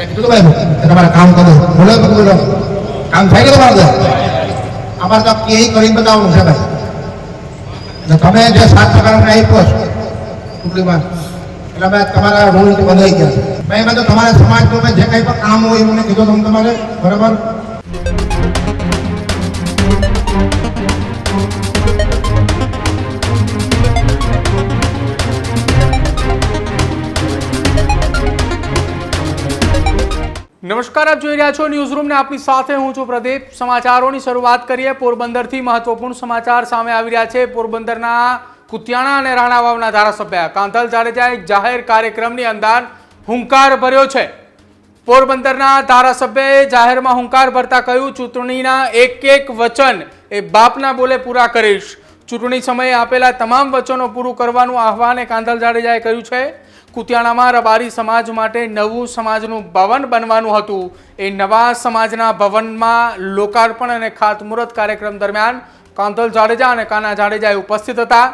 તમારે કામ કરો બોલો બધું બોલો કામ થાય કે તમારે અમારે તો. કે કરી બતાવવાનું છે ભાઈ તમે જે સાત અમને આપ્યો છો ચૂંટણીમાં એટલે અમે તમારા રૂલ બંધાઈ ગયા છે ભાઈ એમાં તમારા સમાજનું જે કંઈ પણ કામ હોય એ મને કીધું તમે તમારે બરાબર નમસ્કાર, આપ જોઈ રહ્યા છો ન્યૂઝ રૂમ ને આપની સાથે હું છું પ્રદીપ. સમાચારોની શરૂઆત કરીએ. પોરબંદરથી મહત્વપૂર્ણ સમાચાર સામે આવી રહ્યા છે. પોરબંદરના કુતિયાણા અને રાણાવાવના ધારાસભ્ય કાંતલ જાડેજાએ જાહેર કાર્યક્રમની અંદર હુંકાર ભર્યો છે. પોરબંદરના ધારાસભ્યએ જાહેરમાં હુંકાર ભરતા કહ્યું, ચૂંટણીના એક એક વચન એ બાપના બોલે પૂરા કરીશ. ચૂંટણી સમયે આપેલા તમામ વચનો પૂરું કરવાનું આહવાન કાંધલ જાડેજાએ કર્યું છે. કુતિયાણામાં રબારી સમાજ માટે નવું સમાજનું ભવન બનવાનું હતું. એ નવા સમાજના ભવનમાં લોકાર્પણ અને ખાતમુહૂર્ત કાર્યક્રમ દરમિયાન કાંધલ જાડેજા અને કાના જાડેજાએ ઉપસ્થિત હતા.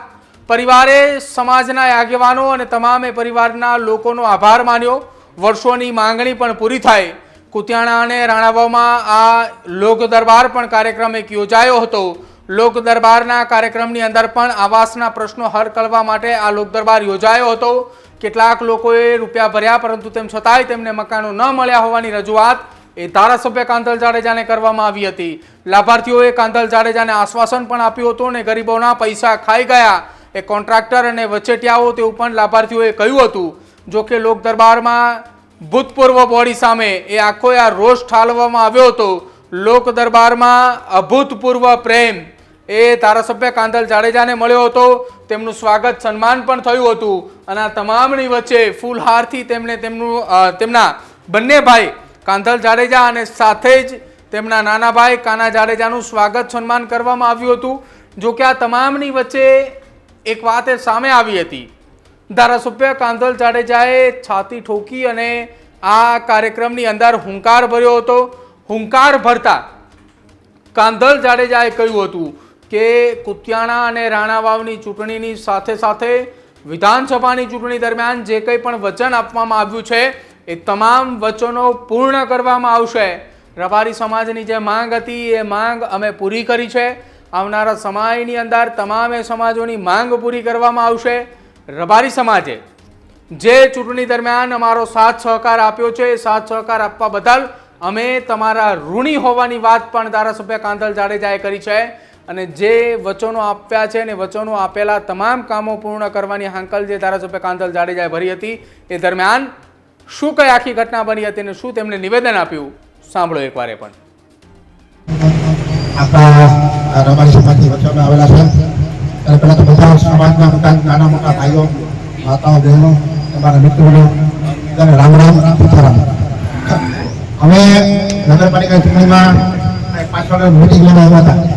પરિવારે સમાજના આગેવાનો અને તમામે પરિવારના લોકોનો આભાર માન્યો. વર્ષોની માંગણી પણ પૂરી થાય. કુતિયાણા અને રાણાવાવમાં આ લોક દરબાર પણ કાર્યક્રમ એક યોજાયો હતો. લોક દરબારના કાર્યક્રમની અંદર પણ આવાસના પ્રશ્નો હલ કરવા માટે આ લોક દરબાર યોજાયો હતો. કેટલાક લોકોએ રૂપિયા ભર્યા, પરંતુ તેમ છતાંય તેમને મકાનો ન મળ્યા હોવાની રજૂઆત એ ધારાસભ્ય કાંધલ જાડેજાને કરવામાં આવી હતી. લાભાર્થીઓએ કાંધલ જાડેજાને આશ્વાસન પણ આપ્યું હતું અને ગરીબોના પૈસા ખાઈ ગયા. એ કોન્ટ્રાક્ટર અને વચેટિયાઓ તેવું પણ લાભાર્થીઓએ કહ્યું હતું. જો કે લોક દરબારમાં ભૂતપૂર્વ બોડી સામે એ આખો આ રોષ ઠાલવવામાં આવ્યો હતો. લોક દરબારમાં અભૂતપૂર્વ પ્રેમ એ ધારાસભ્ય કાંધલ જાડેજાને મળ્યો હતો. તેમનું સ્વાગત સન્માન પણ થયું હતું અને આ તમામની વચ્ચે ફૂલહારથી તેમણે તેમનું તેમના બંને ભાઈ કાંધલ જાડેજા અને સાથે જ તેમના નાના ભાઈ કાના જાડેજાનું સ્વાગત સન્માન કરવામાં આવ્યું હતું. જો કે આ તમામની વચ્ચે એક વાત એ સામે આવી હતી. ધારાસભ્ય કાંધલ જાડેજાએ છાતી ઠોકી અને આ કાર્યક્રમની અંદર હુંકાર ભર્યો હતો. હુંકાર ભરતા કાંધલ જાડેજાએ કહ્યું હતું કે કુતિયાણા અને રાણાવાવની ચૂંટણીની સાથે સાથે વિધાનસભાની ચૂંટણી દરમિયાન જે કંઈ પણ વચન આપવામાં આવ્યું છે, એ તમામ વચનો પૂર્ણ કરવામાં આવશે. રબારી સમાજની જે માંગ હતી, એ માંગ અમે પૂરી કરી છે. આવનારા સમયની અંદર તમામે સમાજોની માંગ પૂરી કરવામાં આવશે. રબારી સમાજે જે ચૂંટણી દરમિયાન અમારો સાથ સહકાર આપ્યો છે, એ સાથ સહકાર આપવા બદલ અમે તમારા ઋણી હોવાની વાત પણ ધારાસભ્ય કાંધલ જાડેજાએ કરી છે. અને જે વચનો આપ્યા છે ને વચનો આપેલા તમામ કામો પૂર્ણ કરવાની હાંકલ જે ધારાસભ્ય કાંતલ જાડેજાએ ભરી હતી, એ દરમિયાન શું કઈ આખી ઘટના બની હતી અને શું તેમણે નિવેદન આપ્યું, સાંભળો એકવાર એ પણ નગરપાલિકા ચૂંટણીમાં પાછળ મિટિંગ લેવા આવ્યા હતા.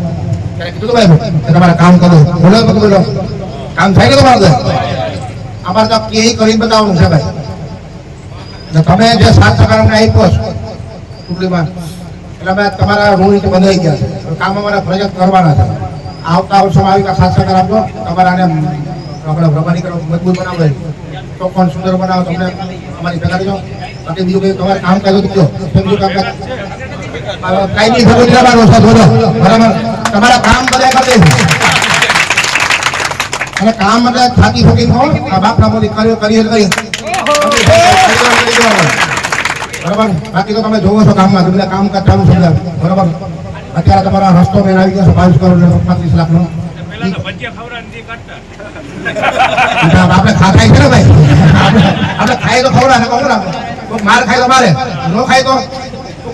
તમારે કામ કરો. બોલો બોલો કામ થાય કે તમારે અમારે તો કે કરી બતાવવાનું છે ભાઈ. તમે જે સાત ટકા અમને આપ્યો છો ચૂંટણીમાં એટલે અમે તમારા રૂલ બંધાઈ ગયા છે. કામ અમારા ફરજિયાત કરવાના છે. આવતા વર્ષોમાં આવી સાત ટકા આપજો. તમારા આને આપણે રબારી કરો મજબૂત બનાવો પણ સુંદર બનાવો તમને અમારી ભેગા બાકી બીજું કંઈ તમારે કામ કર્યું તો બીજું કામ કાંઈ ખબર લેવાનો બરાબર? તમારા કામ બધા કરી દઈશું અને કામ એટલે થાકી થકી થો, આ બાપના મોદી કર્યો, કરીએ કરી બરાબર? બાકી તો તમે જોવો છો કામમાં, તમને કામ કરતા છે બરાબર? અત્યારે તમારા રસ્તો મેં આવી ગયો બાવીસ કરોડ ને પાંત્રીસ લાખ નો આપણે ખાતા છે ને ભાઈ? આપણે ખાઈ તો ખવડાવે માર ખાય તો મારે. નો ખાય તો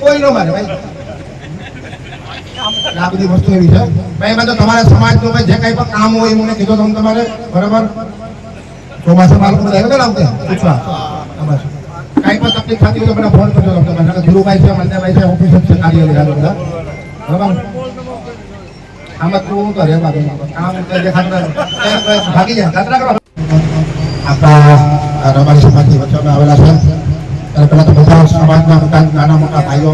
કોઈ નો મારે ભાઈ. આ બધી વસ્તુ એવી છે. ભાઈ, એમાં તો તમારા સમાજનું ભાઈ જે કંઈ પણ કામ હોય એ મને કીધો તમે તમારે, બરાબર? ચોમાસામાં લોકો બધા આવ્યા આવતે? પૂછવા. કાંઈ પણ તકલીફ થતી હોય તો મને ફોન કરજો તમે. તમારે ધીરુભાઈ છે મંદાભાઈ છે ઓફિસ છે, કાર્યાલય બધા. બરાબર? તું કામ ભાગી જાય. આપણા રબારી સમાજની વચ્ચે આવેલા છે. ત્યારે પહેલાં તો બધા મોટા, નાના મોટા ભાઈઓ,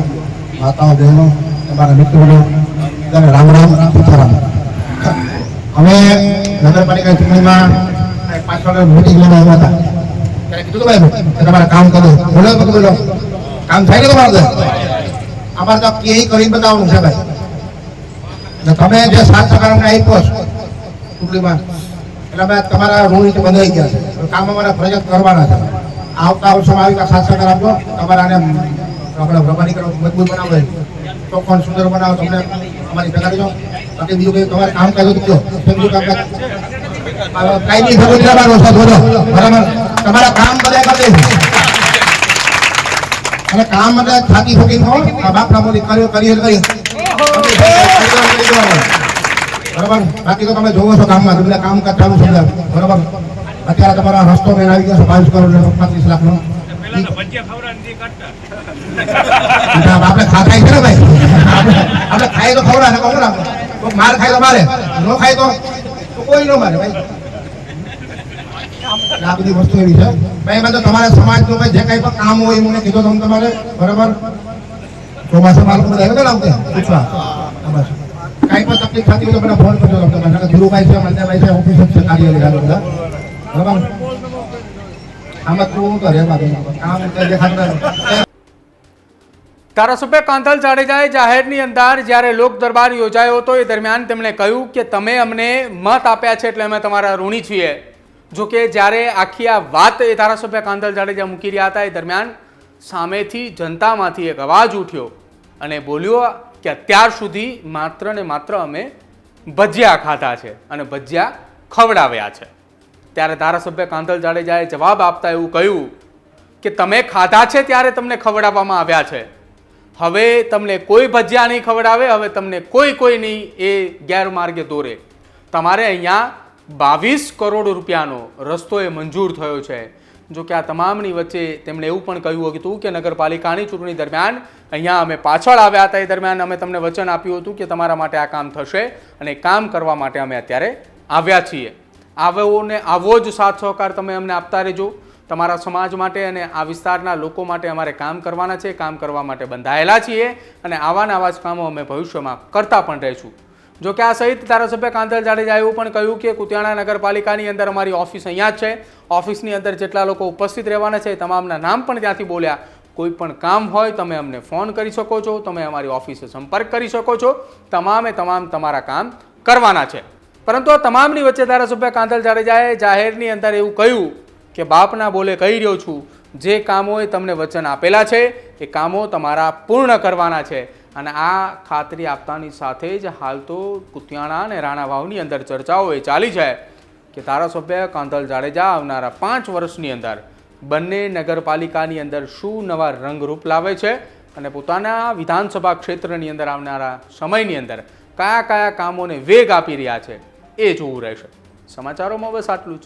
માતાઓ, બહેનો, તમારા મિત્રોને રામ રામ સીતારામ. અમે નગરપાલિકા ચૂંટણીમાં પાછળ મિટિંગ લઈને આવ્યા હતા. કીધું ભાઈ તમારે કામ કરો. બોલો બોલો કામ થાય ને તો કે કરીને બતાવવાનું છે ભાઈ. તમે જે સાત ટકા અમને આપ્યો છો ચૂંટણીમાં, એટલે અમે તમારા ઋણ તો બંધાઈ ગયા છે. કામ અમારા ફરજિયાત કરવાના છે. આવતા વર્ષોમાં આવી સાત ટકા આપજો તમારા આને આપણે મજબૂત બનાવો ચોખ્ખો સુંદર બનાવો, તમને અમારી ભેગા રહેજો બાકી બીજું કંઈ તમારે કામ કાજ તો બીજું કામ કાજ. કાયમી ભેગું લેવાનું છે બોલો. બરાબર? તમારા કામ બધા કરી દઈશું અને કામ બધા થાકી ફૂકી થો આ બાપના મોદી કર્યો કરીએ કરી બરાબર? બાકી તો તમે જોવો છો કામમાં તમને કામ કાજ ચાલુ છે બરાબર? અત્યારે તમારા રસ્તો મેં આવી ગયો છે બાવીસ કરોડ ને પાંત્રીસ લાખ નો આપણે ખાતા છે ને ભાઈ? આપણે ખાય તો ખવડાવે ખવડાવે. કોક માર ખાય તો મારે, નો ખાય તો કોઈ ન મારે ભાઈ. આ બધી વસ્તુ એવી છે. ભાઈ તો તમારા સમાજનું કઈ પણ કામ હોય મને કીધું તમે તમારે, બરાબર? ચોમાસામાં લોકો બધા તકલીફ થતી તો મને ફોન કરજો તમે. તમારે ધીરુભાઈ છે મંદિરભાઈ છે ઓફિસ છે કાર્યાલય બધા. બરાબર? આમાં તું રહેવા દે કામ દેખાતું. ધારાસભ્ય કાંતલ જાડેજાએ જાહેરની અંદર જ્યારે લોક દરબાર યોજાયો હતો, એ દરમિયાન તેમણે કહ્યું કે તમે અમને મત આપ્યા છે એટલે અમે તમારા ઋણી છીએ. જો કે જ્યારે આખી આ વાત એ ધારાસભ્ય કાંતલ જાડેજા મૂકી રહ્યા હતા, એ દરમિયાન સામેથી જનતામાંથી એક અવાજ ઉઠ્યો અને બોલ્યો કે અત્યાર સુધી માત્ર ને માત્ર અમે ભજીયા ખાધા છે અને ભજીયા ખવડાવ્યા છે. ત્યારે ધારાસભ્ય કાંતલ જાડેજાએ જવાબ આપતા એવું કહ્યું કે તમે ખાધા છે ત્યારે તમને ખવડાવવામાં આવ્યા છે. હવે તમને કોઈ ભજીયા નહીં ખવડાવે, હવે તમને કોઈ કોઈ નહીં એ ગેરમાર્ગે દોરે. તમારે અહીંયા બાવીસ કરોડ રૂપિયાનો રસ્તો એ મંજૂર થયો છે. જો કે આ તમામની વચ્ચે તેમણે એવું પણ કહ્યું હતું કે નગરપાલિકાની ચૂંટણી દરમિયાન અહીંયા અમે પાછળ આવ્યા હતા. એ દરમિયાન અમે તમને વચન આપ્યું હતું કે તમારા માટે આ કામ થશે અને કામ કરવા માટે અમે અત્યારે આવ્યા છીએ. આવો ને આવો જ સાથ સહકાર તમે અમને આપતા રહેજો. તમારા સમાજ માટે અને આ વિસ્તારના લોકો માટે અમારે કામ કરવાના છે, કામ કરવા માટે બંધાયેલા છીએ અને આવાના આવા જ કામો અમે ભવિષ્યમાં કરતા પણ રહીશું. જો કે આ સહિત ધારાસભ્ય કાંતલ જાડેજા એવું પણ કહ્યું કે કુતિયાણા નગરપાલિકાની અંદર અમારી ઓફિસ અહીંયા જ છે. ઓફિસની અંદર જેટલા લોકો ઉપસ્થિત રહેવાના છે તમામના નામ પણ ત્યાંથી બોલ્યા. કોઈ પણ કામ હોય તમે અમને ફોન કરી શકો છો, તમે અમારી ઓફિસે સંપર્ક કરી શકો છો. તમામે તમામ તમારા કામ કરવાના છે. પરંતુ આ તમામની વચ્ચે ધારાસભ્ય કાંતલ જાડેજાએ જાહેરની અંદર એવું કહ્યું કે બાપના બોલે કહી રહ્યો છું, જે કામોએ તમને વચન આપેલા છે, એ કામો તમારા પૂર્ણ કરવાના છે. અને આ ખાતરી આપતાની સાથે જ હાલ તો કુતિયાણા અને રાણા વાવની અંદર ચર્ચાઓ એ ચાલી છે કે ધારાસભ્ય કાંતલ જાડેજા આવનારા પાંચ વર્ષની અંદર બંને નગરપાલિકાની અંદર શું નવા રંગરૂપ લાવે છે અને પોતાના વિધાનસભા ક્ષેત્રની અંદર આવનારા સમયની અંદર કયા કયા કામોને વેગ આપી રહ્યા છે એ જોવું રહેશે. સમાચારોમાં બસ આટલું જ.